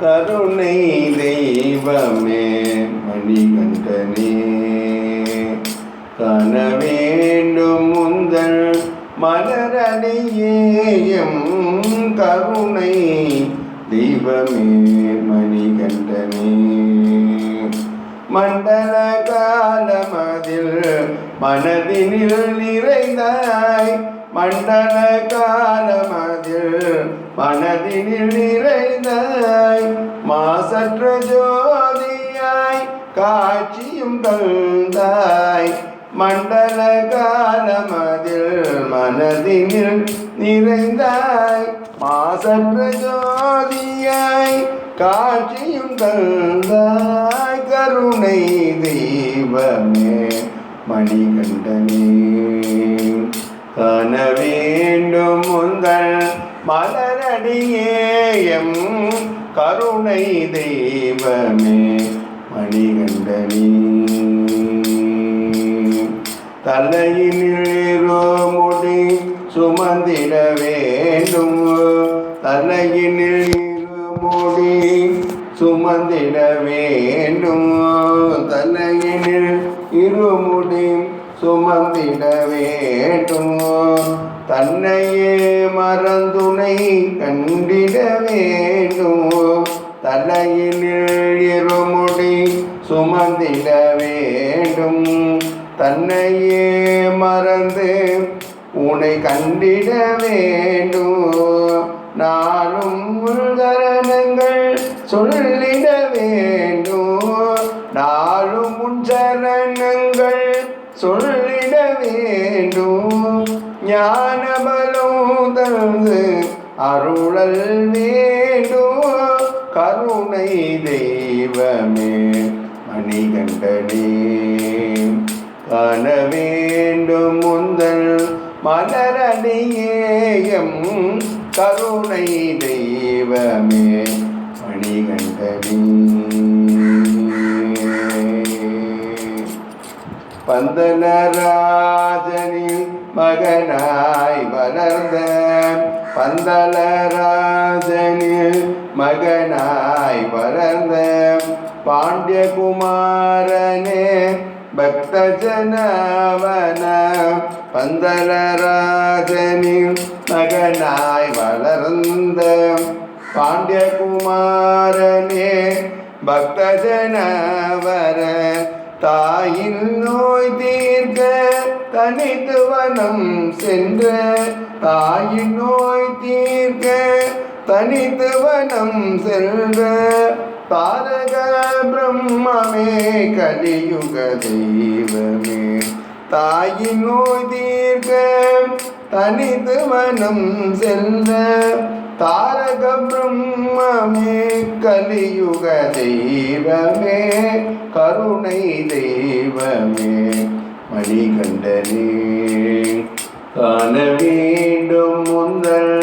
கருணை தெய்வமே மணிகண்டனே. காண வேண்டும் முந்தல் மலரடியேயம் கருணை தெய்வமே மணிகண்டனே. மண்டல காலமதில் மனதினில் நிறைந்தாய் மண்டல காலமதில் மனதினில் நிறைந்தாய் மாசற்ற ஜோதியாய் காட்சியும் தந்தாய். மண்டல காலமதில் மனதினில் நிறைந்தாய் மாசற்ற ஜோதியாய் காட்சியும் தந்தாய். கருணை தெய்வமே மணிகண்டனே காண வேண்டும் முந்தல் மலரடியேயம் கருணை தெய்வமே மணிகண்டனே. தலையினில் முடி சுமந்திட வேண்டும். தலையினில் முடி சுமந்திட வேண்டும். தலையினில் இருமுடி சுமந்திட வேண்டும். தன்னையே மறந்துனை கண்டிட வேண்டும். தலையினில் இருமுடி சுமந்திட வேண்டும். தன்னையே மறந்து உனை கண்டிட வேண்டும். நாளும் உள்கரணங்கள் சொல்லிட வேண்டும். நாளும் உன் சரணங்கள் சொல்லிட வேண்டும். ஞானபலம் தந்து அருளல் வேண்டும். கருணை தெய்வமே மணிகண்டனே. காண வேண்டும் முந்தல் மலரடியேயம் கருணை தெய்வமே மணிகண்டனே. பந்தனராஜனின் மகனாய் வளர்ந்த பந்தலராஜனின் மகனாய் வளர்ந்த பாண்டியகுமாரனே பக்த ஜனவன பந்தலராஜனின் மகனாய் வளர்ந்த பாண்டியகுமாரனே பக்த ஜனவர தாயின் நோய் தீர்க்க தனித்துவனம் சென்ற தாயின் நோய் தீர்க்க தனித்துவனம் சென்ற தாரக பிரம்மமே கலியுக தெய்வமே. தாயின் நோய் தீர்க்க தனித்துவனம் சென்ற தாரக பிரம்மமே கலியுக தெய்வமே கருணை தெய்வமே மணிகண்டனே. காண வேண்டும் முந்தல்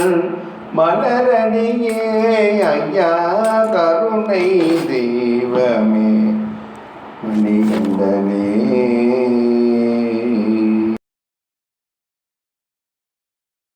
மலரணியே ஐயா கருணை தெய்வமே மணிகண்டனே.